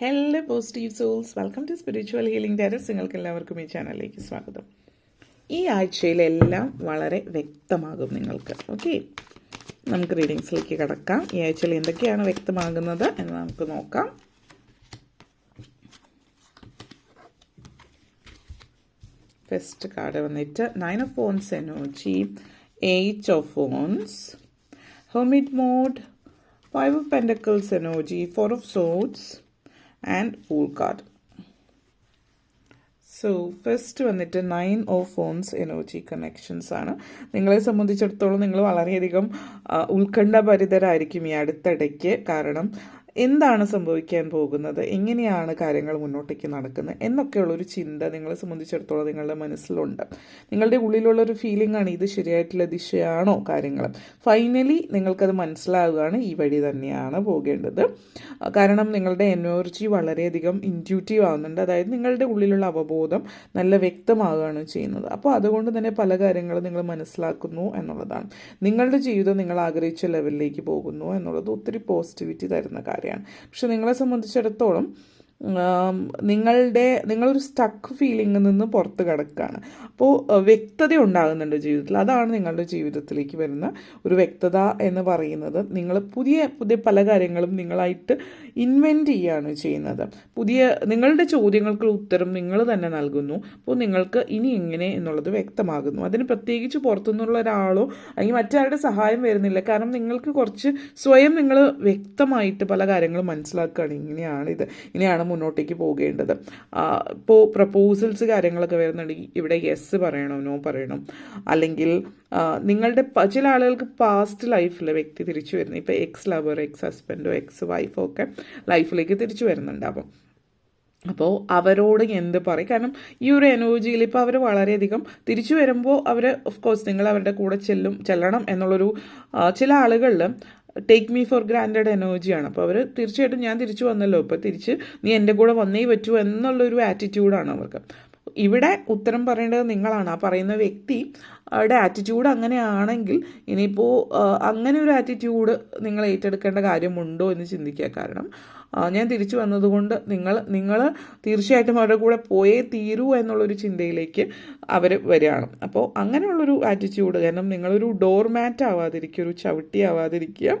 Hello positive souls welcome to spiritual healing terrace നിങ്ങൾക്ക് എല്ലാവർക്കും ഈ ചാനലിലേക്ക് സ്വാഗതം. ഈ ആഴ്ചയിലെല്ലാം വളരെ വ്യക്തമാകും നിങ്ങൾക്ക്. ഓക്കെ നമുക്ക് റീഡിങ്സിലേക്ക് കിടക്കാം. ഈ ആഴ്ചയിൽ എന്തൊക്കെയാണ് വ്യക്തമാകുന്നത് എന്ന് നമുക്ക് നോക്കാം. ഫസ്റ്റ് കാർഡ് വന്നിട്ട് nine of phones energy eight of phones hermit mode five of pentacles energy four of swords and fool card so first വന്നിട്ട് nine of phones energy connections ആണ്. നിങ്ങളെ സംബന്ധിച്ചിടത്തോളം നിങ്ങൾ വളരെയധികം ഉത്കണ്ഠഭരിതരായിരിക്കും ഈ അടുത്തിടയ്ക്ക്. കാരണം എന്താണ് സംഭവിക്കാൻ പോകുന്നത്? എങ്ങനെയാണ് കാര്യങ്ങൾ മുന്നോട്ടേക്ക് നടക്കുന്നത്? എന്നൊക്കെയുള്ളൊരു ചിന്ത നിങ്ങളെ സംബന്ധിച്ചിടത്തോളം നിങ്ങളുടെ മനസ്സിലുണ്ട്. നിങ്ങളുടെ ഉള്ളിലുള്ളൊരു ഫീലിംഗ് ആണ് ഇത് ശരിയായിട്ടുള്ള ദിശയാണോ കാര്യങ്ങൾ. ഫൈനലി നിങ്ങൾക്കത് മനസ്സിലാവുകയാണ്. ഈ വഴി തന്നെയാണ് പോകേണ്ടത്. കാരണം നിങ്ങളുടെ എനർജി വളരെയധികം ഇന്റ്യൂട്ടീവ് ആവുന്നുണ്ട്. അതായത് നിങ്ങളുടെ ഉള്ളിലുള്ള അവബോധം നല്ല വ്യക്തമാവുകയാണ് ചെയ്യുന്നത്. അപ്പോൾ അതുകൊണ്ട് തന്നെ പല കാര്യങ്ങളും നിങ്ങൾ മനസ്സിലാക്കുന്നു എന്നുള്ളതാണ്. നിങ്ങളുടെ ജീവിതം നിങ്ങൾ ആഗ്രഹിച്ച ലെവലിലേക്ക് പോകുന്നു എന്നുള്ളത് ഒത്തിരി പോസിറ്റിവിറ്റി തരുന്ന കാര്യമാണ്. പക്ഷെ നിങ്ങളെ സംബന്ധിച്ചിടത്തോളം നിങ്ങളുടെ നിങ്ങളൊരു സ്റ്റക്ക് ഫീലിംഗിൽ നിന്ന് പുറത്ത് കിടക്കുകയാണ് അപ്പോൾ വ്യക്തത ഉണ്ടാകുന്നുണ്ട് ജീവിതത്തിൽ. അതാണ് നിങ്ങളുടെ ജീവിതത്തിലേക്ക് വരുന്ന ഒരു വ്യക്തത എന്ന് പറയുന്നത്. നിങ്ങൾ പുതിയ പുതിയ പല കാര്യങ്ങളും നിങ്ങളായിട്ട് ഇൻവെന്റ് ചെയ്യുകയാണ് ചെയ്യുന്നത്. പുതിയ നിങ്ങളുടെ ചോദ്യങ്ങൾക്കുള്ള ഉത്തരം നിങ്ങൾ തന്നെ നൽകുന്നു. അപ്പോൾ നിങ്ങൾക്ക് ഇനി എങ്ങനെ എന്നുള്ളത് വ്യക്തമാകുന്നു. അതിന് പ്രത്യേകിച്ച് പുറത്തുനിന്നുള്ള ഒരാളോ അല്ലെങ്കിൽ മറ്റാരുടെ സഹായം വരുന്നില്ല. കാരണം നിങ്ങൾക്ക് കുറച്ച് സ്വയം നിങ്ങൾ വ്യക്തമായിട്ട് പല കാര്യങ്ങളും മനസ്സിലാക്കുകയാണ്. ഇങ്ങനെയാണ് ഇത് ഇങ്ങനെയാണ് മുന്നോട്ടേക്ക് പോകേണ്ടത്. ഇപ്പോൾ പ്രപ്പോസൽസ് കാര്യങ്ങളൊക്കെ വരുന്നുണ്ടെങ്കിൽ ഇവിടെ യെസ് പറയണം നോ പറയണം? അല്ലെങ്കിൽ നിങ്ങളുടെ ചില ആളുകൾക്ക് പാസ്റ്റ് ലൈഫിൽ വ്യക്തി തിരിച്ചു വരുന്നു ഇപ്പോൾ എക്സ് ലവർ എക്സ് ഹസ്ബൻഡോ എക്സ് വൈഫോ ഒക്കെ ലൈഫിലേക്ക് തിരിച്ചു വരുന്നുണ്ടാവും. അപ്പോൾ അവരോട് എന്ത് പറയും? കാരണം ഈ ഒരു എനർജിയിൽ ഇപ്പോൾ അവർ വളരെയധികം തിരിച്ചു വരുമ്പോൾ അവർ ഓഫ് കോഴ്സ് നിങ്ങൾ അവരുടെ കൂടെ ചെല്ലും ചെല്ലണം എന്നുള്ളൊരു ചില ആളുകളിൽ ടേക്ക് മീ ഫോർ ഗ്രാൻഡഡ് എനർജിയാണ്. അപ്പോൾ അവർ തീർച്ചയായിട്ടും ഞാൻ തിരിച്ചു വന്നല്ലോ. ഇപ്പോൾ തിരിച്ച് നീ എന്റെ കൂടെ വന്നേ പറ്റൂ എന്നുള്ളൊരു ആറ്റിറ്റ്യൂഡാണ് അവർക്ക്. ഇവിടെ ഉത്തരം പറയേണ്ടത് നിങ്ങളാണ്. ആ പറയുന്ന വ്യക്തി യുടെ ആറ്റിറ്റ്യൂഡ് അങ്ങനെയാണെങ്കിൽ ഇനിയിപ്പോൾ അങ്ങനെ ഒരു ആറ്റിറ്റ്യൂഡ് നിങ്ങൾ ഏറ്റെടുക്കേണ്ട കാര്യമുണ്ടോ എന്ന് ചിന്തിക്കുക. കാരണം ഞാൻ തിരിച്ചു വന്നതുകൊണ്ട് നിങ്ങൾ നിങ്ങൾ തീർച്ചയായിട്ടും അവരുടെ കൂടെ പോയേ തീരൂ എന്നുള്ളൊരു ചിന്തയിലേക്ക് അവർ വരികയാണ്. അപ്പോൾ അങ്ങനെയുള്ളൊരു ആറ്റിറ്റ്യൂഡ് കാരണം നിങ്ങളൊരു ഡോർ മാറ്റ് ആവാതിരിക്കുക ഒരു ചവിട്ടി ആവാതിരിക്കുക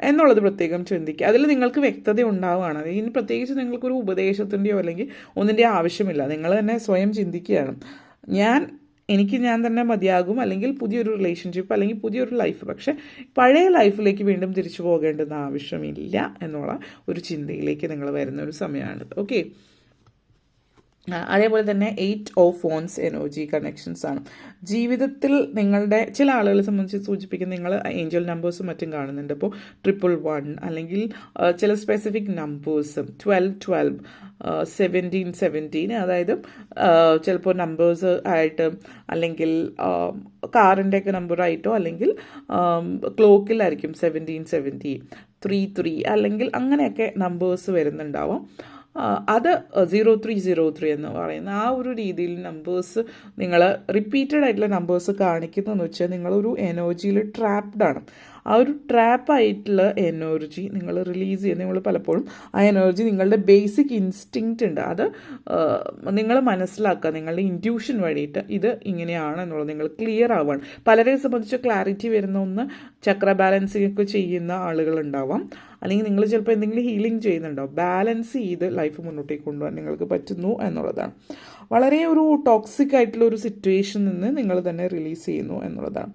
എന്നുള്ളത് പ്രത്യേകം ചിന്തിക്കുക. അതിൽ നിങ്ങൾക്ക് വ്യക്തത ഉണ്ടാവുകയാണ്. ഇനി പ്രത്യേകിച്ച് നിങ്ങൾക്കൊരു ഉപദേശത്തിന്റെയോ അല്ലെങ്കിൽ ഒന്നിന്റെയോ ആവശ്യമില്ല. നിങ്ങൾ തന്നെ സ്വയം ചിന്തിക്കുകയാണ്. ഞാൻ എനിക്ക് ഞാൻ തന്നെ മതിയാകും അല്ലെങ്കിൽ പുതിയൊരു റിലേഷൻഷിപ്പ് അല്ലെങ്കിൽ പുതിയൊരു ലൈഫ് പക്ഷേ പഴയ ലൈഫിലേക്ക് വീണ്ടും തിരിച്ചു പോകേണ്ടുന്ന ആവശ്യമില്ല എന്നുള്ള ഒരു ചിന്തയിലേക്ക് നിങ്ങൾ വരുന്ന ഒരു സമയമാണിത്. ഓക്കെ അതേപോലെ തന്നെ eight of phones energy connections ആണ്. ജീവിതത്തിൽ നിങ്ങളുടെ ചില ആളുകളെ സംബന്ധിച്ച് സൂചിപ്പിക്കുന്ന നിങ്ങൾ ഏഞ്ചൽ നമ്പേഴ്സും മറ്റും കാണുന്നുണ്ട്. അപ്പോൾ ട്രിപ്പിൾ വൺ അല്ലെങ്കിൽ ചില സ്പെസിഫിക് നമ്പേഴ്സും ട്വൽവ് ട്വൽവ് സെവന്റീൻ സെവന്റീൻ അതായത് ചിലപ്പോൾ നമ്പേഴ്സ് ആയിട്ട് അല്ലെങ്കിൽ കാറിന്റെ ഒക്കെ നമ്പറായിട്ടോ അല്ലെങ്കിൽ ക്ലോക്കിലായിരിക്കും സെവന്റീൻ സെവന്റി ത്രീ ത്രീ അല്ലെങ്കിൽ അങ്ങനെയൊക്കെ നമ്പേഴ്സ് വരുന്നുണ്ടാവാം. അത് സീറോ ത്രീ സീറോ ത്രീ എന്ന് പറയുന്ന ആ ഒരു രീതിയിൽ നമ്പേഴ്സ് നിങ്ങൾ റിപ്പീറ്റഡ് ആയിട്ടുള്ള നമ്പേഴ്സ് കാണിക്കുന്നതെന്ന് വെച്ചാൽ നിങ്ങളൊരു എനർജിയിൽ ട്രാപ്ഡ് ആണ്. ആ ഒരു ട്രാപ്പ് ആയിട്ടുള്ള എനർജി നിങ്ങൾ റിലീസ് ചെയ്യുന്ന നിങ്ങൾ പലപ്പോഴും ആ എനർജി നിങ്ങളുടെ ബേസിക് ഇൻസ്റ്റിങ്ക്റ്റ് ഉണ്ട്. അത് നിങ്ങൾ മനസ്സിലാക്കുക നിങ്ങളുടെ ഇന്റ്യൂഷൻ വഴിയിട്ട് ഇത് ഇങ്ങനെയാണ് എന്നുള്ളത് നിങ്ങൾ ക്ലിയർ ആവുകയാണ്. പലരെ സംബന്ധിച്ച് ക്ലാരിറ്റി വരുന്ന ഒന്ന് ചക്ര ബാലൻസിംഗ് ഒക്കെ ചെയ്യുന്ന ആളുകളുണ്ടാവാം അല്ലെങ്കിൽ നിങ്ങൾ ചിലപ്പോൾ എന്തെങ്കിലും ഹീലിംഗ് ചെയ്യുന്നുണ്ടോ? ബാലൻസ് ചെയ്ത് ലൈഫ് മുന്നോട്ടേക്ക് കൊണ്ടുപോകാൻ നിങ്ങൾക്ക് പറ്റുന്നു എന്നുള്ളതാണ്. വളരെ ഒരു ടോക്സിക് ആയിട്ടുള്ള ഒരു സിറ്റുവേഷനിൽ നിന്ന് നിങ്ങൾ തന്നെ റിലീസ് ചെയ്യുന്നു എന്നുള്ളതാണ്.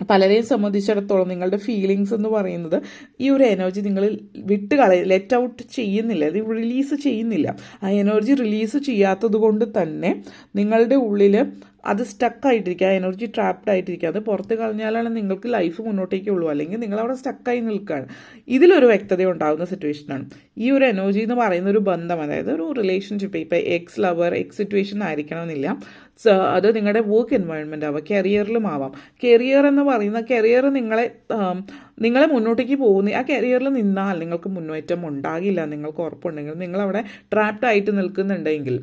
പലരെയും സംബന്ധിച്ചിടത്തോളം നിങ്ങളുടെ ഫീലിങ്സ് എന്ന് പറയുന്നത് ഈ ഒരു എനർജി നിങ്ങൾ വിട്ട് കളയ ലെറ്റ് ഔട്ട് ചെയ്യുന്നില്ല അത് റിലീസ് ചെയ്യുന്നില്ല. ആ എനർജി റിലീസ് ചെയ്യാത്തത് കൊണ്ട് തന്നെ നിങ്ങളുടെ ഉള്ളിൽ അത് സ്റ്റക്കായിട്ടിരിക്കുക ആ എനർജി ട്രാപ്ഡ് ആയിട്ടിരിക്കുക. അത് പുറത്ത് കളഞ്ഞാലാണ് നിങ്ങൾക്ക് ലൈഫ് മുന്നോട്ടേക്ക് ഉള്ളൂ. അല്ലെങ്കിൽ നിങ്ങൾ അവിടെ സ്റ്റക്കായി നിൽക്കുകയാണ്. ഇതിലൊരു വ്യക്തത ഉണ്ടാകുന്ന സിറ്റുവേഷനാണ് ഈ ഒരു എനർജി എന്ന് പറയുന്ന ഒരു ബന്ധം അതായത് ഒരു റിലേഷൻഷിപ്പ് ഇപ്പോൾ എക്സ് ലവർ എക്സ് സിറ്റുവേഷൻ ആയിരിക്കണമെന്നില്ല. അത് നിങ്ങളുടെ വർക്ക് എൻവയോൺമെന്റ് ആവാം കരിയറിലും ആവാം. കരിയർ എന്ന് പറയുന്ന കരിയർ നിങ്ങളെ നിങ്ങളെ മുന്നോട്ടേക്ക് പോകുന്ന ആ കരിയറിൽ നിന്നാൽ നിങ്ങൾക്ക് മുന്നേറ്റം ഉണ്ടാകില്ല നിങ്ങൾക്ക് ഉറപ്പുണ്ടെങ്കിൽ നിങ്ങളവിടെ ട്രാപ്ഡ് ആയിട്ട് നിൽക്കുന്നുണ്ടെങ്കിൽ.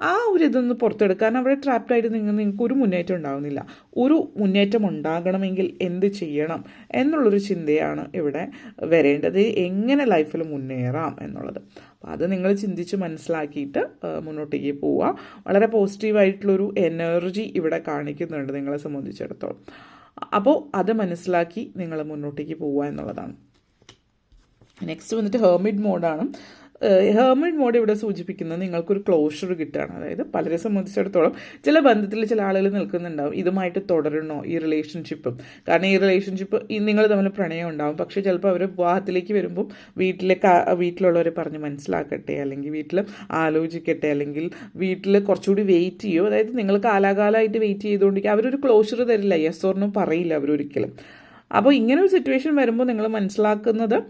ആ ഒരു ഇതൊന്ന് പുറത്തെടുക്കാൻ അവിടെ ട്രാപ്ഡായിട്ട് നിങ്ങൾ നിങ്ങൾക്ക് ഒരു മുന്നേറ്റം ഉണ്ടാകുന്നില്ല ഒരു മുന്നേറ്റം ഉണ്ടാകണമെങ്കിൽ എന്ത് ചെയ്യണം എന്നുള്ളൊരു ചിന്തയാണ് ഇവിടെ വരേണ്ടത്. എങ്ങനെ ലൈഫിൽ മുന്നേറാം എന്നുള്ളത്. അപ്പോൾ അത് നിങ്ങൾ ചിന്തിച്ച് മനസ്സിലാക്കിയിട്ട് മുന്നോട്ടേക്ക് പോവുക വളരെ പോസിറ്റീവായിട്ടുള്ളൊരു എനർജി ഇവിടെ കാണിക്കുന്നുണ്ട് നിങ്ങളെ സംബന്ധിച്ചിടത്തോളം. അപ്പോൾ അത് മനസ്സിലാക്കി നിങ്ങൾ മുന്നോട്ടേക്ക് പോവുക എന്നുള്ളതാണ്. നെക്സ്റ്റ് വന്നിട്ട് ഹെർമിഡ് മോഡാണ് ഹെർമിഡ് മോഡ് ഇവിടെ സൂചിപ്പിക്കുന്നത് നിങ്ങൾക്കൊരു ക്ലോഷർ കിട്ടുകയാണ് അതായത് പലരെ സംബന്ധിച്ചിടത്തോളം ചില ബന്ധത്തിൽ ചില ആളുകൾ നിൽക്കുന്നുണ്ടാവും. ഇതുമായിട്ട് തുടരണോ ഈ റിലേഷൻഷിപ്പും കാരണം ഈ റിലേഷൻഷിപ്പ് നിങ്ങൾ തമ്മിൽ പ്രണയം ഉണ്ടാവും. പക്ഷേ ചിലപ്പോൾ അവർ വിവാഹത്തിലേക്ക് വരുമ്പോൾ വീട്ടിലെ വീട്ടിലുള്ളവരെ പറഞ്ഞ് മനസ്സിലാക്കട്ടെ അല്ലെങ്കിൽ വീട്ടിൽ ആലോചിക്കട്ടെ അല്ലെങ്കിൽ വീട്ടിൽ കുറച്ചുകൂടി വെയിറ്റ് ചെയ്യോ. അതായത് നിങ്ങൾ കാലാകാലമായിട്ട് വെയിറ്റ് ചെയ്തുകൊണ്ടിരിക്കുക. അവരൊരു ക്ലോഷർ തരില്ല. യെസ് ഓർന്നും പറയില്ല അവരൊരിക്കലും. അപ്പോൾ ഇങ്ങനെ ഒരു സിറ്റുവേഷൻ വരുമ്പോൾ നിങ്ങൾ മനസ്സിലാക്കുന്നത്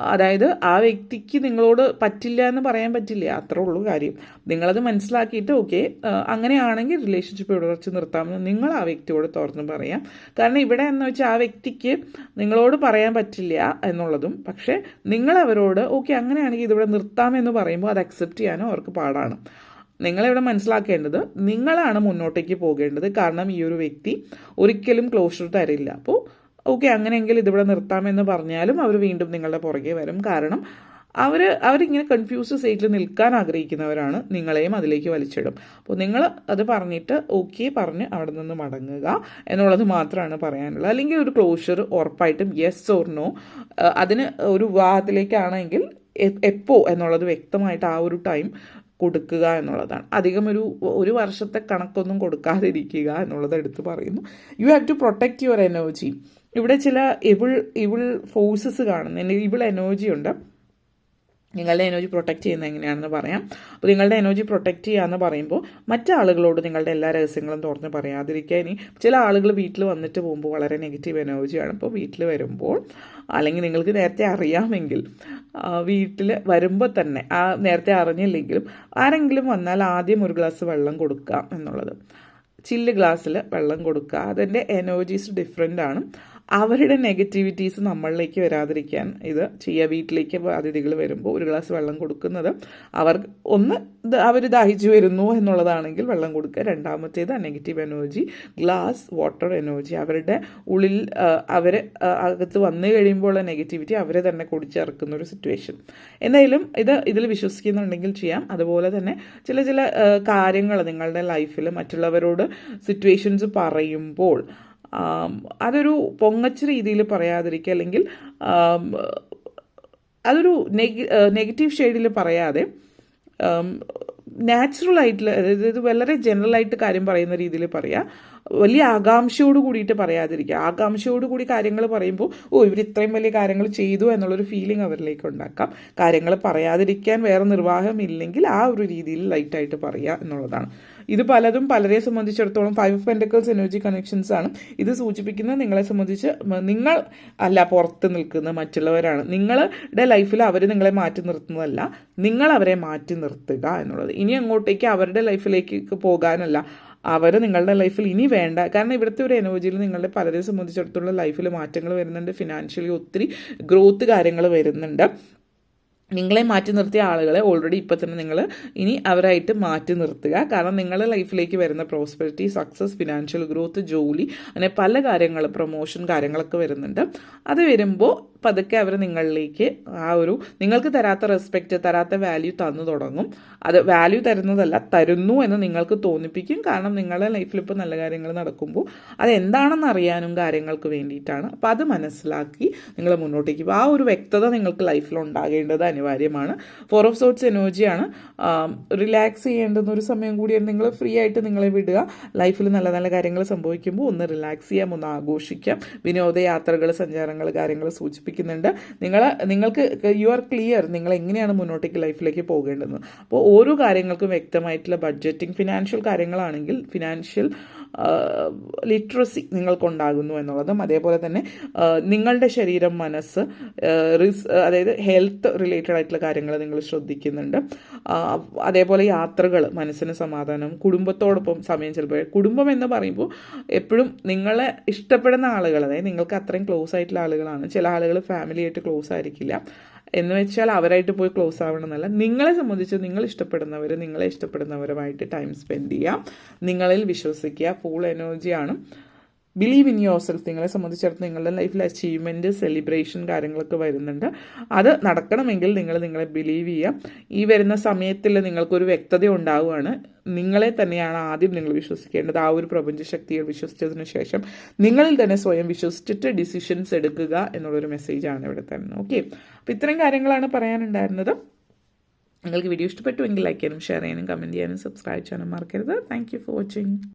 അതായത് ആ വ്യക്തിക്ക് നിങ്ങളോട് പറ്റില്ല എന്ന് പറയാൻ പറ്റില്ല? അത്രേ ഉള്ളൂ കാര്യം. നിങ്ങളത് മനസ്സിലാക്കിയിട്ട് ഓക്കെ അങ്ങനെയാണെങ്കിൽ റിലേഷൻഷിപ്പ് ഇവിടെ വെച്ച് നിർത്താമെന്ന് നിങ്ങൾ ആ വ്യക്തിയോട് തുറന്ന് പറയാം. കാരണം ഇവിടെ എന്ന് വെച്ചാൽ ആ വ്യക്തിക്ക് നിങ്ങളോട് പറയാൻ പറ്റില്ല എന്നുള്ളതും പക്ഷേ നിങ്ങൾ അവരോട് ഓക്കെ അങ്ങനെയാണെങ്കിൽ ഇതിവിടെ നിർത്താമെന്ന് പറയുമ്പോൾ അത് അക്സെപ്റ്റ് ചെയ്യാനോ അവർക്ക് പാടാണ്. നിങ്ങളിവിടെ മനസ്സിലാക്കേണ്ടത് നിങ്ങളാണ് മുന്നോട്ടേക്ക് പോകേണ്ടത്. കാരണം ഈ ഒരു വ്യക്തി ഒരിക്കലും ക്ലോഷർ തരില്ല. അപ്പോൾ ഓക്കെ അങ്ങനെയെങ്കിൽ ഇതിവിടെ നിർത്താമെന്ന് പറഞ്ഞാലും അവർ വീണ്ടും നിങ്ങളുടെ പുറകെ വരും. കാരണം അവർ അവരിങ്ങനെ കൺഫ്യൂസ് സ്റ്റേറ്റിൽ നിൽക്കാൻ ആഗ്രഹിക്കുന്നവരാണ്. നിങ്ങളെയും അതിലേക്ക് വലിച്ചിടും. അപ്പോൾ നിങ്ങൾ അത് പറഞ്ഞിട്ട് ഓക്കെ പറഞ്ഞ് അവിടെ നിന്ന് മടങ്ങുക എന്നുള്ളത് മാത്രമാണ് പറയാനുള്ളത്. അല്ലെങ്കിൽ ഒരു ക്ലോഷർ ഉറപ്പായിട്ടും യെസ് ഓർ നോ അതിന് ഒരു വിവാഹത്തിലേക്കാണെങ്കിൽ എപ്പോൾ എപ്പോ എന്നുള്ളത് വ്യക്തമായിട്ട് ആ ഒരു ടൈം കൊടുക്കുക എന്നുള്ളതാണ്. അധികം ഒരു ഒരു വർഷത്തെ കണക്കൊന്നും കൊടുക്കാതിരിക്കുക എന്നുള്ളത് എടുത്ത് പറയുന്നു. You have to protect your energy ഇവിടെ ചില ഇവിൾ ഇവിൾ ഫോഴ്സസ് കാണുന്നു ഇവിൾ എനർജി ഉണ്ട്. നിങ്ങളുടെ എനർജി പ്രൊട്ടക്റ്റ് ചെയ്യുന്നത് എങ്ങനെയാണെന്ന് പറയാം. അപ്പോൾ നിങ്ങളുടെ എനർജി പ്രൊട്ടക്റ്റ് ചെയ്യാന്ന് പറയുമ്പോൾ മറ്റാളുകളോട് നിങ്ങളുടെ എല്ലാ രഹസ്യങ്ങളും തുറന്ന് പറയാതിരിക്കുക. ഇനി ചില ആളുകൾ വീട്ടിൽ വന്നിട്ട് പോകുമ്പോൾ വളരെ നെഗറ്റീവ് എനർജിയാണ് അപ്പോൾ വീട്ടിൽ വരുമ്പോൾ അല്ലെങ്കിൽ നിങ്ങൾക്ക് നേരത്തെ അറിയാമെങ്കിൽ വീട്ടിൽ വരുമ്പോൾ തന്നെ ആ നേരത്തെ അറിഞ്ഞില്ലെങ്കിലും ആരെങ്കിലും വന്നാൽ ആദ്യം ഒരു ഗ്ലാസ് വെള്ളം കൊടുക്കുക എന്നുള്ളത്. ചില്ല് ഗ്ലാസ്സിൽ വെള്ളം കൊടുക്കുക. അതിന്റെ എനർജീസ് ഡിഫറെന്റ് ആണ്. അവരുടെ നെഗറ്റിവിറ്റീസ് നമ്മളിലേക്ക് വരാതിരിക്കാൻ ഇത് ചെയ്യുക വീട്ടിലേക്ക് അതിഥികൾ വരുമ്പോൾ ഒരു ഗ്ലാസ് വെള്ളം കൊടുക്കുന്നത് അവർ ഒന്ന് അവർ ദാഹിച്ചു വരുന്നു എന്നുള്ളതാണെങ്കിൽ വെള്ളം കൊടുക്കുക. രണ്ടാമത്തേത് negative energy glass water energy അവരുടെ ഉള്ളിൽ അവരെ അകത്ത് വന്നു കഴിയുമ്പോൾ നെഗറ്റിവിറ്റി അവരെ തന്നെ കുടിച്ചിറക്കുന്ന ഒരു സിറ്റുവേഷൻ എന്തായാലും ഇത് ഇതിൽ വിശ്വസിക്കുന്നുണ്ടെങ്കിൽ ചെയ്യാം. അതുപോലെ തന്നെ ചില ചില കാര്യങ്ങൾ നിങ്ങളുടെ ലൈഫിൽ മറ്റുള്ളവരോട് സിറ്റുവേഷൻസ് പറയുമ്പോൾ അതൊരു പൊങ്ങച്ച രീതിയിൽ പറയാതിരിക്കുക അല്ലെങ്കിൽ അതൊരു നെഗ നെഗറ്റീവ് ഷെയ്ഡിൽ പറയാതെ നാച്ചുറൽ ആയിട്ടുള്ള അതായത് വളരെ ജനറൽ ആയിട്ട് കാര്യം പറയുന്ന രീതിയിൽ പറയാം. വലിയ ആകാംക്ഷയോട് കൂടിയിട്ട് പറയാതിരിക്കുക. ആകാംക്ഷയോട് കൂടി കാര്യങ്ങൾ പറയുമ്പോൾ ഓ ഇവർ ഇത്രയും വലിയ കാര്യങ്ങൾ ചെയ്തു എന്നുള്ളൊരു ഫീലിംഗ് അവരിലേക്ക് ഉണ്ടാക്കാം. കാര്യങ്ങൾ പറയാതിരിക്കാൻ വേറെ നിർവാഹമില്ലെങ്കിൽ ആ ഒരു രീതിയിൽ ലൈറ്റായിട്ട് പറയുക എന്നുള്ളതാണ്. ഇത് പലതും പലരെ സംബന്ധിച്ചിടത്തോളം five of pentacles energy connections ആണ്. ഇത് സൂചിപ്പിക്കുന്നത് നിങ്ങളെ സംബന്ധിച്ച് നിങ്ങൾ അല്ല പുറത്ത് നിൽക്കുന്ന മറ്റുള്ളവരാണ്. നിങ്ങളുടെ ലൈഫിൽ അവർ നിങ്ങളെ മാറ്റി നിർത്തുന്നതല്ല. നിങ്ങൾ അവരെ മാറ്റി നിർത്തുക എന്നുള്ളത്. ഇനി അങ്ങോട്ടേക്ക് അവരുടെ ലൈഫിലേക്ക് പോകാനല്ല. അവർ നിങ്ങളുടെ ലൈഫിൽ ഇനി വേണ്ട. കാരണം ഇവിടുത്തെ ഒരു എനർജിയിൽ നിങ്ങളുടെ പലരെ സംബന്ധിച്ചിടത്തോളം ലൈഫിൽ മാറ്റങ്ങൾ വരുന്നുണ്ട്. ഫിനാൻഷ്യലി ഒത്തിരി ഗ്രോത്ത് കാര്യങ്ങൾ വരുന്നുണ്ട്. നിങ്ങളെ മാറ്റി നിർത്തിയ ആളുകളെ ഓൾറെഡി ഇപ്പം തന്നെ നിങ്ങൾ ഇനി അവരായിട്ട് മാറ്റി നിർത്തുക. കാരണം നിങ്ങളുടെ ലൈഫിലേക്ക് വരുന്ന പ്രോസ്പെരിറ്റി സക്സസ് ഫിനാൻഷ്യൽ ഗ്രോത്ത് ജോലി അങ്ങനെ പല കാര്യങ്ങൾ പ്രൊമോഷൻ കാര്യങ്ങളൊക്കെ വരുന്നുണ്ട്. അത് വരുമ്പോൾ പതുക്കെ അവർ നിങ്ങളിലേക്ക് ആ ഒരു നിങ്ങൾക്ക് തരാത്ത റെസ്പെക്റ്റ് തരാത്ത വാല്യൂ തന്നു തുടങ്ങും. അത് വാല്യൂ തരുന്നതല്ല തരുന്നു എന്ന് നിങ്ങൾക്ക് തോന്നിപ്പിക്കും. കാരണം നിങ്ങളുടെ ലൈഫിൽ ഇപ്പോൾ നല്ല കാര്യങ്ങൾ നടക്കുമ്പോൾ അത് എന്താണെന്ന് അറിയാനും കാര്യങ്ങൾക്ക് വേണ്ടിയിട്ടാണ്. അപ്പോൾ അത് മനസ്സിലാക്കി നിങ്ങൾ മുന്നോട്ടേക്ക് ആ ഒരു വ്യക്തത നിങ്ങൾക്ക് ലൈഫിൽ ഉണ്ടാകേണ്ടത് അനിവാര്യമാണ്. ഫോർ ഓഫ് സോട്ട്സ് എനർജിയാണ് റിലാക്സ് ചെയ്യേണ്ടുന്ന ഒരു സമയം കൂടിയാണ് നിങ്ങൾ ഫ്രീ ആയിട്ട് നിങ്ങളെ വിടുക. ലൈഫിൽ നല്ല നല്ല കാര്യങ്ങൾ സംഭവിക്കുമ്പോൾ ഒന്ന് റിലാക്സ് ചെയ്യാം ഒന്ന് ആഘോഷിക്കാം. വിനോദയാത്രകൾ സഞ്ചാരങ്ങൾ കാര്യങ്ങൾ സൂചിപ്പിക്കുന്നുണ്ട് നിങ്ങൾ നിങ്ങൾക്ക് യു ആർ ക്ലിയർ നിങ്ങൾ എങ്ങനെയാണ് മുന്നോട്ടേക്ക് ലൈഫിലേക്ക് പോകേണ്ടത് അപ്പോൾ ഓരോ കാര്യങ്ങൾക്കും വ്യക്തമായിട്ടുള്ള ബഡ്ജറ്റിംഗ് ഫിനാൻഷ്യൽ കാര്യങ്ങളാണെങ്കിൽ ഫിനാൻഷ്യൽ ലിറ്ററസി നിങ്ങൾക്കുണ്ടാകുന്നു എന്നുള്ളതും അതേപോലെ തന്നെ നിങ്ങളുടെ ശരീരം മനസ്സ് റിസ് അതായത് ഹെൽത്ത് റിലേറ്റഡ് ആയിട്ടുള്ള കാര്യങ്ങൾ നിങ്ങൾ ശ്രദ്ധിക്കുന്നുണ്ട്. അതേപോലെ യാത്രകൾ മനസ്സിന് സമാധാനം കുടുംബത്തോടൊപ്പം സമയം ചിലപ്പോൾ കുടുംബം എന്ന് പറയുമ്പോൾ എപ്പോഴും നിങ്ങളെ ഇഷ്ടപ്പെടുന്ന ആളുകൾ അതായത് നിങ്ങൾക്ക് അത്രയും ക്ലോസ് ആയിട്ടുള്ള ആളുകളാണ്. ചില ആളുകൾ ഫാമിലിയായിട്ട് ക്ലോസ് ആയിരിക്കില്ല. എന്ന് വെച്ചാൽ അവരായിട്ട് പോയി ക്ലോസ് ആവണമെന്നല്ല. നിങ്ങളെ സംബന്ധിച്ച് നിങ്ങൾ ഇഷ്ടപ്പെടുന്നവർ നിങ്ങളെ ഇഷ്ടപ്പെടുന്നവരുമായിട്ട് ടൈം സ്പെൻഡ് ചെയ്യുക നിങ്ങളിൽ വിശ്വസിക്കുക. ഫുൾ എനർജിയാണ് ബിലീവ് ഇൻ യുവർ സെൽഫ് നിങ്ങളെ സംബന്ധിച്ചിടത്തോളം നിങ്ങളുടെ ലൈഫിൽ അച്ചീവ്മെന്റ് സെലിബ്രേഷൻ കാര്യങ്ങളൊക്കെ വരുന്നുണ്ട്. അത് നടക്കണമെങ്കിൽ നിങ്ങൾ നിങ്ങളെ ബിലീവ് ചെയ്യുക. ഈ വരുന്ന സമയത്തിൽ നിങ്ങൾക്കൊരു വ്യക്തത ഉണ്ടാവുകയാണ്. നിങ്ങളെ തന്നെയാണ് ആദ്യം നിങ്ങൾ വിശ്വസിക്കേണ്ടത്. ആ ഒരു പ്രപഞ്ച ശക്തിയെ വിശ്വസിച്ചതിന് ശേഷം നിങ്ങളിൽ തന്നെ സ്വയം വിശ്വസിച്ചിട്ട് ഡിസിഷൻസ് എടുക്കുക എന്നുള്ളൊരു മെസ്സേജാണ് ഇവിടെ തന്നെ ഓക്കെ അപ്പോൾ ഇത്രയും കാര്യങ്ങളാണ് പറയാനുണ്ടായിരുന്നത്. നിങ്ങൾക്ക് വീഡിയോ ഇഷ്ടപ്പെട്ടുവെങ്കിൽ ലൈക്ക് ചെയ്യാനും ഷെയർ ചെയ്യാനും കമന്റ് ചെയ്യാനും സബ്സ്ക്രൈബ് ചെയ്യാനും മറക്കരുത്. Thank for watching